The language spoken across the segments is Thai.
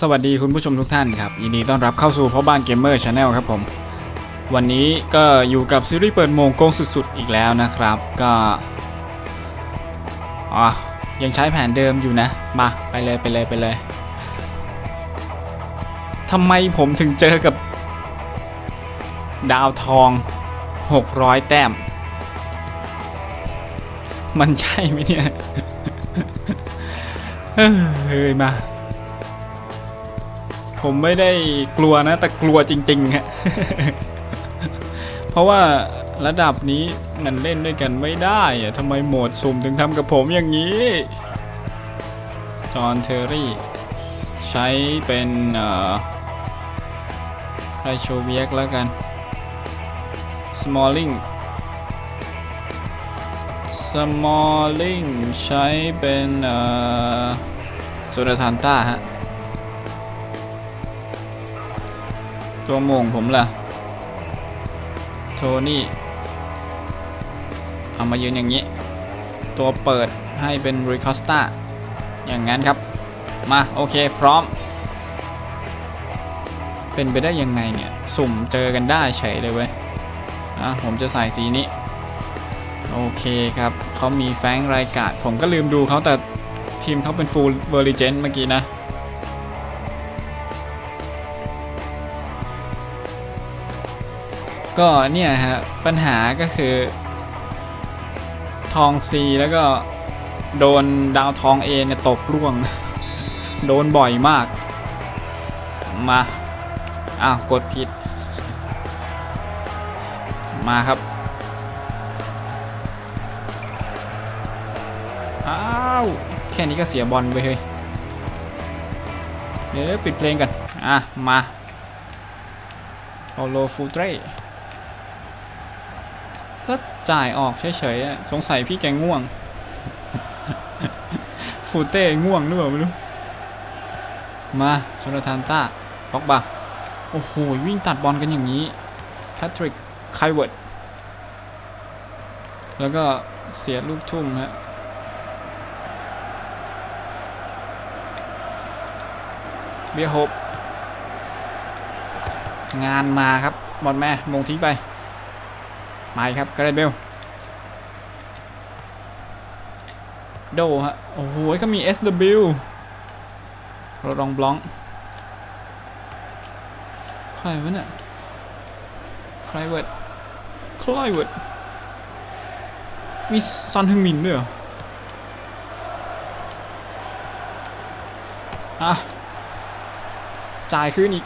สวัสดีคุณผู้ชมทุกท่านครับ ยินดีต้อนรับเข้าสู่พ่อบ้านเกมเมอร์ชาแนลครับผม วันนี้ก็อยู่กับซีรีส์เปิดโมงโกงสุดๆ อีกแล้วนะครับ ก็อ๋อยังใช้แผนเดิมอยู่นะ มา ไปเลยไปเลยไปเลยทำไมผมถึงเจอกับ ดาวทอง 600 แต้ม มันใช่ไหมเนี่ย เฮ้ยมา ผมไม่ได้กลัวนะ แต่กลัวจริงๆฮะเพราะว่าระดับนี้มันเล่นด้วยกันไม่ได้อะทำไมโหมดสุ่มถึงทำกับผมอย่างนี้ จอห์นเทอร์รี่ ใช้เป็นเอ่อไรโชเวียกแล้วกัน สมอลลิงสมอลลิงใช้เป็นโจนาธานต้าฮะ ตัวโมงผมล่ะ โทนี่ เอามายืนอย่างนี้ ตัวเปิดให้เป็นริคอสตาอย่างนั้นครับ มา โอเค พร้อม เป็นไปได้ยังไงเนี่ย สุ่มเจอกันได้เฉยเลยเว้ยอะผมจะใส่สีนี้ โอเคครับ เขามีแฟงรายการผมก็ลืมดูเขาแต่ทีมเขาเป็นฟูลเวอร์ลิเจนเมื่อกี้นะ ก็เนี่ยฮะปัญหาก็คือ ทองซีแล้วก็โดนดาวทองเอเนี่ยตกล่วง โดนบ่อยมาก มา อ้าว กดผิด มาครับ อ้าว แค่นี้ก็เสียบอลไปเฮ้ย เดี๋ยวปิดเพลงกัน อะ มาโอโลฟูเตร ก็จ่ายออกเฉยๆสงสัยพี่แกง่วง ฟูเต้ง่วงหรือเปล่าไม่รู้ มาโจนาธานต้าบ็อกบาโอ้โห วิ่งตัดบอลกันอย่างนี้แพทริกไคเวิร์ดแล้วก็เสียลูกทุ่มฮะเบียร์โฮปงานมาครับ บอลแม่มงทิ้งไป มาอีกครับกระไรเบลโดฮะ โอ้โหก็มี SW รถรองบล็องใครวะเนี่ยใครเวิร์ดคลอยเวิร์ดมีซันฮึงมินด้วยเหรออะ จ่ายคืนอีก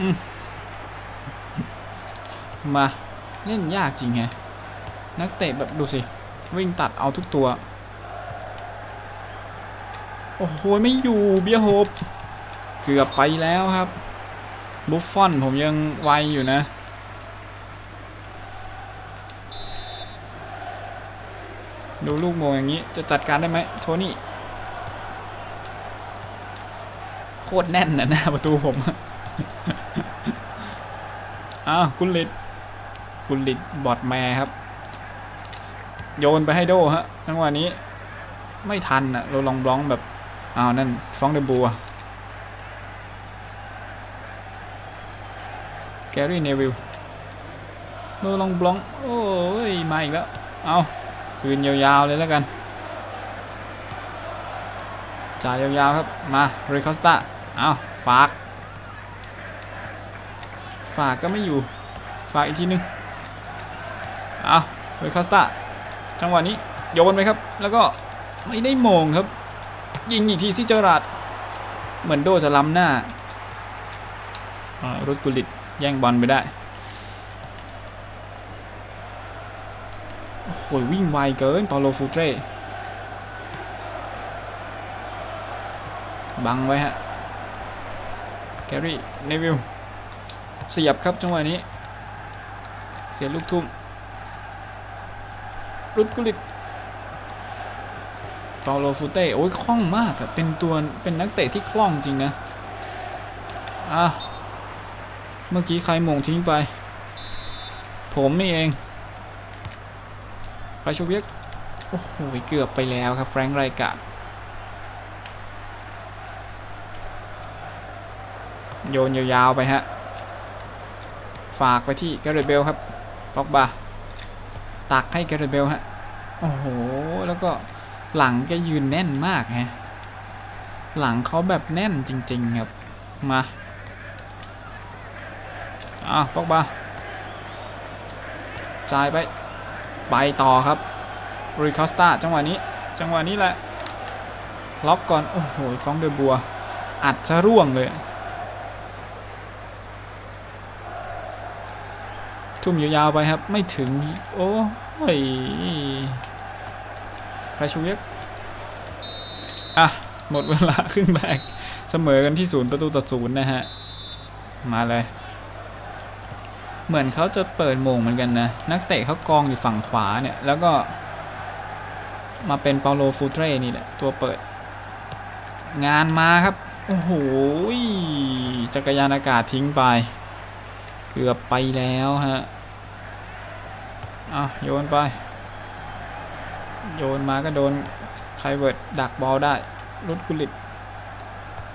อืม มาเล่นยากจริงแฮะนักเตะแบบดูสิ วิ่งตัดเอาทุกตัว โอ้โห ไม่อยู่เบียโฮปเกือบไปแล้วครับ บุฟฟอนผมยังไวอยู่นะ ดูลูกโมงอย่างนี้จะจัดการได้ไหมโทนี่ โคตรแน่นนะหน้าประตูผม อ้าว กุลิต กุลิตบอดแมครับ โยนไปให้โดฮะจังหวะนี้ ไม่ทันอะเราลองบล็องแบบอ้าวนั่นฟองเดบัวแกรี่เนวิลเราลองบล็อง โอ้ย มาอีกแล้ว เอาคืนยาวๆเลยแล้วกันจ่ายยาวๆครับ มาเรคอสตาเอาฝาก ฝากก็ไม่อยู่ ฝากอีกทีนึง เอาเรคอสตาจังหวะนี้โยนไปครับ แล้วก็ไม่ได้โมงครับ ยิงอีกทีซิเจอราดเหมือนโดจะล้ำหน้ารถกุลิตแย่งบอลไปได้โอ้โหวิ่งไวเกินปาโลฟูเตรบังไว้ฮะแกรี่เนวิลเสียบครับจังหวะนี้ เสียลูกทุ่ม รุดกุลิตตอโลฟูเต้ โอ้ยคล่องมากอะเป็นตัวเป็นนักเตะที่คล่องจริงนะ อะ เมื่อกี้ใครมงทิ้งไป ผมนี่เองไปชเวียกโอ้โห เกือบไปแล้วครับ แฟรงค์ไรกาดโยนยาวๆไปฮะ ฝากไปที่แกเรเบลครับป็อกบา ตักให้แกเรตเบลฮะ โอ้โห แล้วก็หลังแกยืนแน่นมากฮะ หลังเขาแบบแน่นจริงๆครับ มาอะป็อกบาจ่ายไป ไปต่อครับรีคอสตาจังหวะนี้ จังหวะนี้แหละ ล็อกก่อน โอ้โหฟองเดบัว อัดซะร่วงเลย ทุ่มยาวๆไปครับ ไม่ถึง โอ้ยใครชูเยกอะ หมดเวลาครึ่งแรกเสมอกันที่ศูนย์ประตูต่อศูนย์นะฮะ มาเลย เหมือนเขาจะเปิดโมงเหมือนกันนะ นักเตะเขากองอยู่ฝั่งขวาเนี่ย แล้วก็ มาเป็นเปาโลฟูเทรนี่แหละ ตัวเปิด งานมาครับ โอ้โหจักรยานอากาศทิ้งไป เกือบไปแล้วฮะอะโยนไป โยนมาก็โดนไคเวิร์ดดักบอลได้รุดกุลิต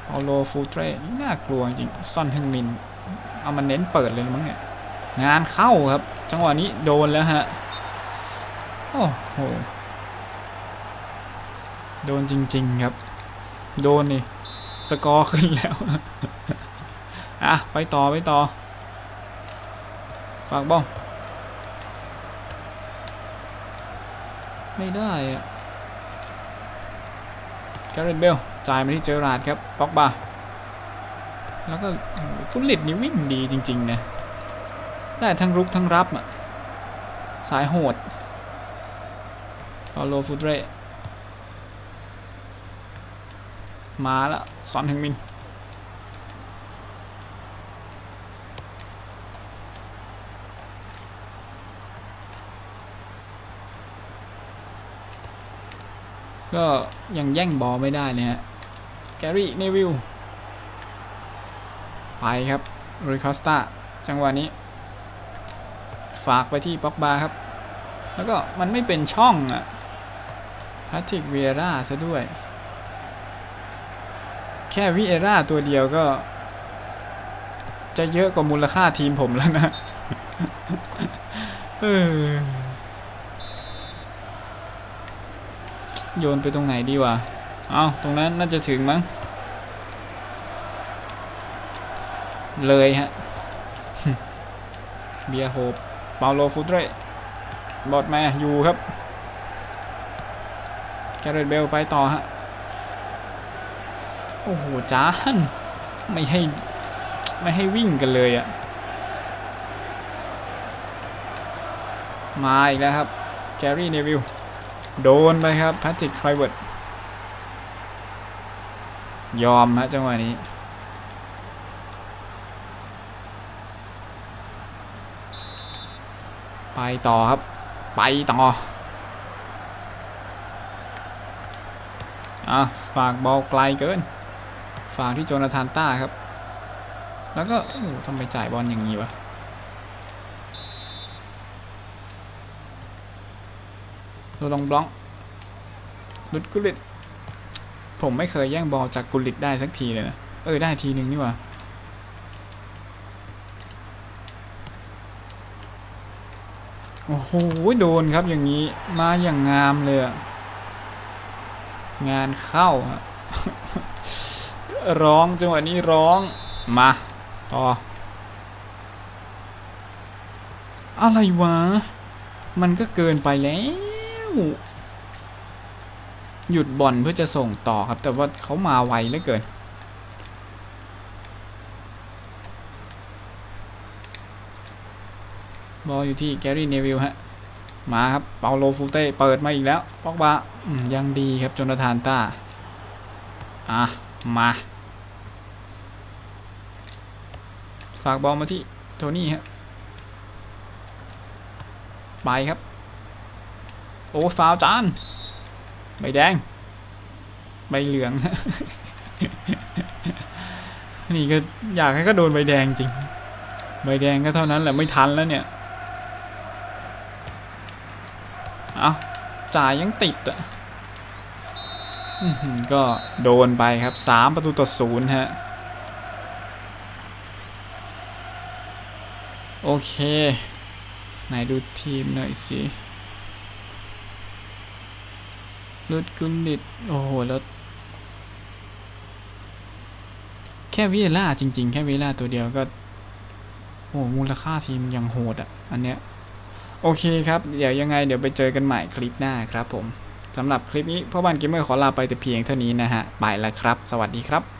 เปาโลฟูเทรนี่น่ากลัวจริงซ่อนฮึงมิน เอามันเน้นเปิดเลยมั้งเนี่ย งานเข้าครับ จังหวะนี้โดนแล้วฮะ โอ้โห โดนจริง ๆ ครับ โดนนี่ สกอร์ขึ้นแล้ว อะ ไปต่อไปต่อ ฝากบ้อง ไม่ได้อะแกเรนเบลจ่ายมาที่เจอราดครับป็อกบาแล้วก็กุลิตนี่วิ่งดีจริง ๆ นะ ได้ทั้งรุกทั้งรับอะ สายโหดพอโลฟูเดรมาล้วสอนถึงมิน ก็ยังแย่งบอลไม่ได้เลยฮะ แกรี่เนวิลไปครับริคอสตาจังหวะนี้ ฝากไปที่ป็อกบาครับ แล้วก็มันไม่เป็นช่องอะพาติกเวียร่าซะด้วย แค่วิเอร่าตัวเดียวก็ จะเยอะกว่ามูลค่าทีมผมแล้วนะ เออ โยนไปตรงไหนดีวะเอาตรงนั้นน่าจะถึงมั้ง เลยฮะ เบียโฮปเปาโลฟูเตรบอดมาอยู่ครับแกเรตเบลไปต่อฮะ โอ้โหจานไม่ให้ ไม่ให้วิ่งกันเลยอะมาอีกแล้วครับแกรี่เนวิล โดนไปครับแพทริกไครเวิร์ดยอมฮะจังหวะนี้ ไปต่อครับ ไปต่ออะฝากบอลไกลเกิน ฝากที่โจนาธานต้าครับ แล้วก็ทำไมจ่ายบอลอย่างนี้วะ โดนลงบล็อกลุดกุลิตผมไม่เคยแย่งบอลจากกุลิตได้สักทีเลยนะ เออ ได้ทีหนึ่งนี่วะโอ้โห โดนครับอย่างนี้มาอย่างงามเลยอะงานเข้า ร้องจังหวะนี้ร้อง มาต่ออะไรวะ มันก็เกินไปแล้ว หยุดบอลเพื่อจะส่งต่อครับแต่ว่าเขามาไวเหลือเกินบอลอยู่ที่แกรี่เนวิลฮะ มาครับ เปาโลฟูเต้เปิดมาอีกแล้ว ปอกบายังดีครับจนทานต้า อะ มา ฝากบอลมาที่โทนี่ฮะ ไปครับ โอ้ฟาวจานใบแดง ใบเหลือง นี่ก็อยากให้ก็โดนใบแดงจริง ใบแดงก็เท่านั้นแหละไม่ทันแล้วเนี่ย เอาจ่ายยังติดอะก็โดนไปครับ3ประตูต่อศูนย์ฮะ โอเค ไหนดูทีมหน่อยสิ ลุดกุลนิดโอ้โห แล้ว แค่วิเอล่าจริง ๆ แค่วิเอล่าตัวเดียวก็ โอ้โหมูลค่าทีมยังโหดอะ อันเนี้ย โอเคครับ เดี๋ยวยังไงเดี๋ยวไปเจอกันใหม่คลิปหน้าครับผมสำหรับคลิปนี้พ่อบ้านเกมเมอร์ขอลาไปแต่เพียงเท่านี้นะฮะ ไปแล้วครับ สวัสดีครับ